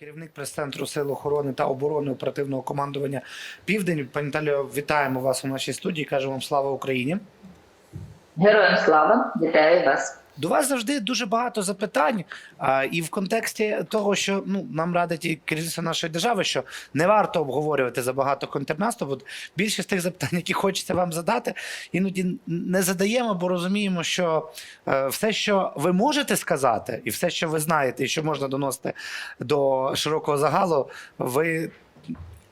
Керівник прес-центру Сил охорони та оборони оперативного командування Південь. Пані Таліо, вітаємо вас у нашій студії. Кажемо вам слава Україні. Героям слава, вітаю вас. До вас завжди дуже багато запитань, а, і в контексті того, що ну нам радить і керівництво нашої держави, що не варто обговорювати забагато контрнаступу. Більшість тих запитань, які хочеться вам задати, іноді не задаємо, бо розуміємо, що е, все, що ви можете сказати, і все, що ви знаєте, і що можна доносити до широкого загалу, ви.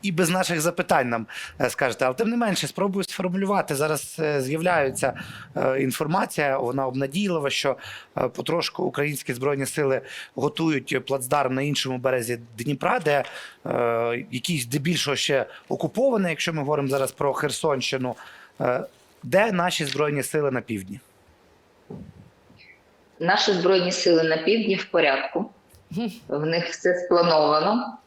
І без наших запитань нам е, скажете, але тим не менше, спробую сформулювати. Зараз е, з'являється е, інформація, вона обнадійлива, що потрошку українські збройні сили готують плацдарм на іншому березі Дніпра, де якийсь здебільшого ще окупований, якщо ми говоримо зараз про Херсонщину. Де наші збройні сили на півдні? Наші збройні сили на півдні в порядку. В них все сплановано,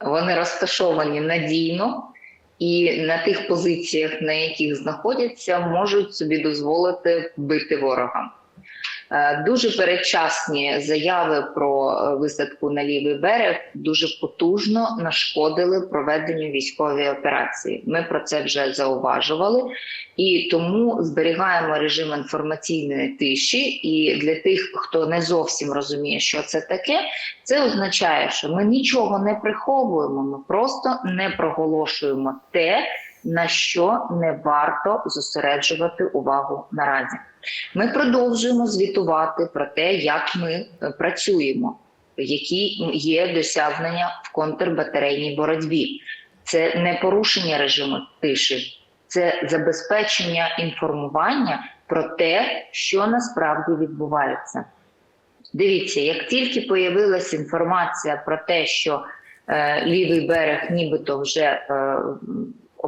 вони розташовані надійно, і на тих позиціях, на яких знаходяться, можуть собі дозволити бити ворога. Е, Дуже передчасні заяви про е, висадку на лівий берег дуже потужно нашкодили проведенню військової операції. Ми про це вже зауважували, і тому зберігаємо режим інформаційної тиші. І для тих, хто не зовсім розуміє, що це таке, це означає, що ми нічого не приховуємо, ми просто не проголошуємо те, на що не варто зосереджувати увагу наразі. Ми продовжуємо звітувати про те, як ми е, працюємо, які є досягнення в контрбатарейній боротьбі. Це не порушення режиму тиші, це забезпечення інформування про те, що насправді відбувається. Дивіться, як тільки появилася інформація про те, що е, лівий берег нібито вже е,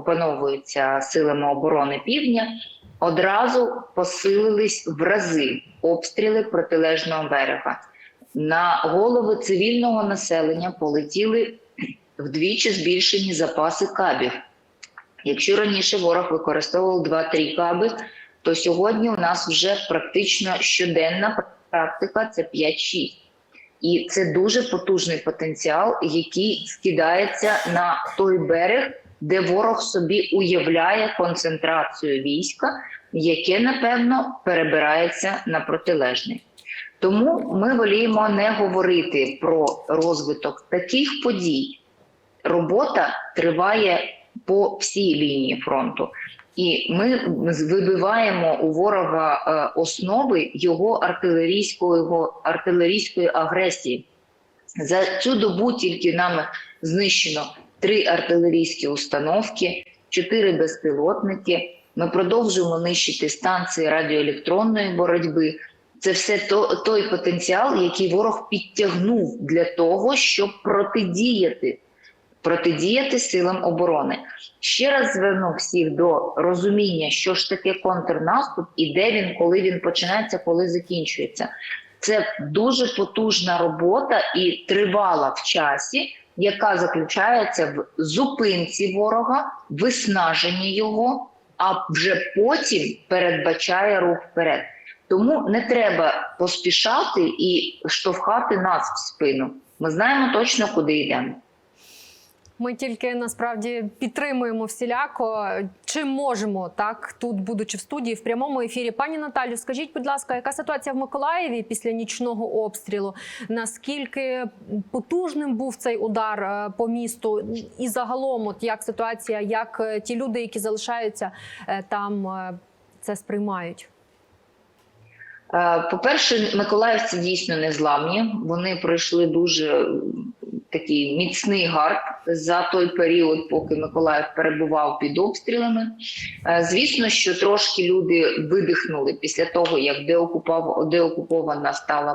опановується силами оборони півдня, одразу посилились в рази обстріли протилежного берега. На голови цивільного населення полетіли вдвічі збільшені запаси кабів. Якщо раніше ворог використовував 2-3 каби, то сьогодні у нас вже практично щоденна практика це 5-6. І це дуже потужний потенціал, який скидається на той берег, де ворог собі уявляє концентрацію війська, яке напевно перебирається на протилежний. Тому ми воліємо не говорити про розвиток таких подій. Робота триває по всій лінії фронту, і ми вибиваємо у ворога е, основи його артилерійської, артилерійської агресії. За цю добу тільки нами знищено три артилерійські установки, чотири безпілотники. Ми продовжуємо нищити станції радіоелектронної боротьби. Це все то, той потенціал, який ворог підтягнув для того, щоб протидіяти, протидіяти силам оборони. Ще раз зверну всіх до розуміння, що ж таке контрнаступ і де він, коли він починається, коли закінчується. Це дуже потужна робота і тривала в часі, яка заключається в зупинці ворога, виснаженні його, а вже потім передбачає рух вперед. Тому не треба поспішати і штовхати нас в спину. Ми знаємо точно, куди йдемо. Ми тільки насправді підтримуємо всіляко. Чим можемо так тут, будучи в студії в прямому ефірі. Пані Наталю, скажіть, будь ласка, яка ситуація в Миколаєві після нічного обстрілу? Наскільки потужним був цей удар е, по місту? І загалом, от як ситуація, як е, ті люди, які залишаються е, там, це сприймають? Е, По-перше, миколаївці дійсно незламні. Вони пройшли дуже такий міцний гард за той період, поки Миколаїв перебував під обстрілами. Е, Звісно, що трошки люди видихнули після того, як деокупована стала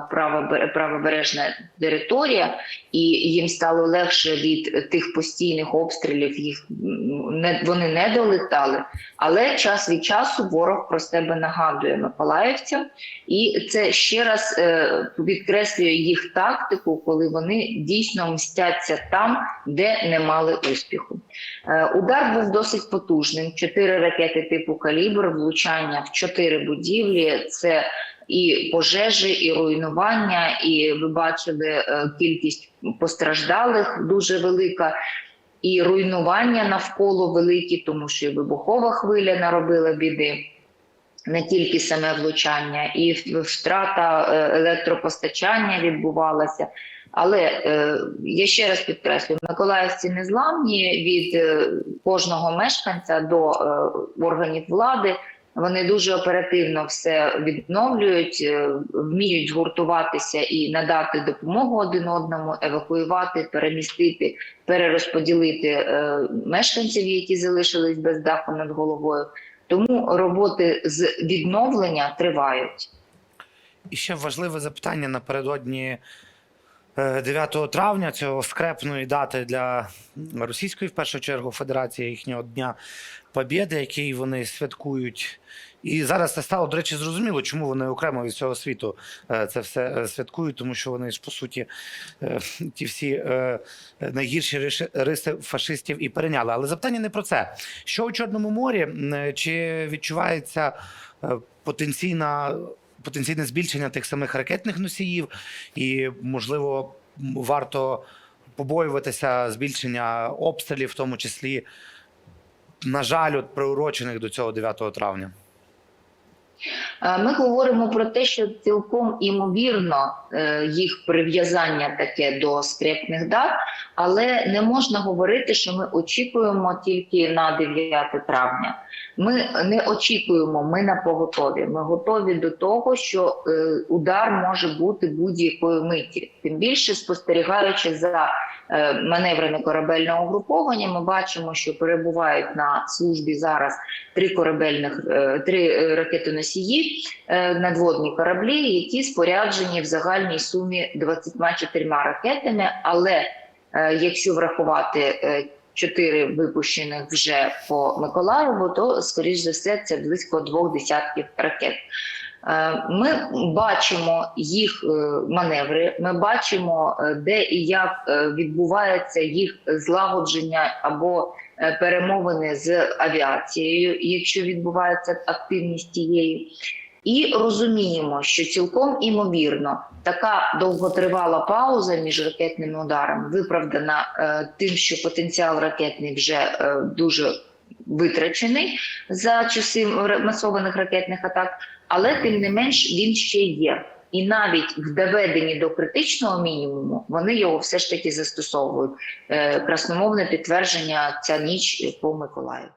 правобережна територія, і їм стало легше від тих постійних обстрілів. Їх не вони не долетали, але час від часу ворог про себе нагадує миколаївцям. І це ще раз е, підкреслює їх тактику, коли вони дійсно мстяться там, де не мали успіху. Е, удар був досить потужним: чотири ракети типу калібр, влучання в чотири будівлі. Це і пожежі, і руйнування. І ви бачили е, кількість постраждалих дуже велика. І руйнування навколо великі, тому що і вибухова хвиля наробила біди не тільки саме влучання, і втрата е, електропостачання відбувалася. Але е, я ще раз підкреслюю, Миколаївці незламні від е, кожного мешканця до органів влади. Вони дуже оперативно все відновлюють, вміють згуртуватися і надати допомогу один одному, евакуювати, перемістити, перерозподілити мешканців, які залишились без даху над головою. Тому роботи з відновлення тривають. І ще важливе запитання напередодні 9 травня, цього скрепної дати для Російської, в першу чергу, Федерації їхнього Дня Побєди, який вони святкують. І зараз це стало, до речі, зрозуміло, чому вони окремо від цього світу е, це все е, святкують, тому що вони ж по суті е, ті всі е, найгірші риси фашистів і перейняли. Але запитання не про це. Що у Чорному морі? Е, Чи відчувається е, потенційна потенційне збільшення тих самих ракетних носіїв, і можливо варто побоюватися збільшення обстрілів, в тому числі, на жаль, от приурочених до цього 9 травня. Е, Ми говоримо про те, що цілком імовірно е, їх прив'язання таке до скрепних дат, але не можна говорити, що ми очікуємо тільки на 9 травня. Ми не очікуємо, ми на поготові. Ми готові до того, що е, удар може бути будь-якої миті. Тим більше спостерігаючи за е, маневрами корабельного угруповання, ми бачимо, що перебувають на службі зараз три корабельних е, три е, ракетоносії, надводні кораблі, які споряджені в загальній сумі 24 ракетами. Але якщо врахувати чотири випущених вже по Миколаєву, то скоріш за все це близько двох десятків ракет. Е, Ми бачимо їх е, маневри. Ми бачимо, е, де і як відбувається їх злагодження або перемовини з авіацією, якщо відбувається активність тієї. І розуміємо, що цілком імовірно така довготривала пауза між ракетними ударами виправдана е, тим, що потенціал ракетний вже е, дуже витрачений за часи масованих ракетних атак, але тим не менш він ще є. І навіть в доведенні до критичного мінімуму вони його все ж таки застосовують. Е, красномовне підтвердження ця ніч по Миколаїв.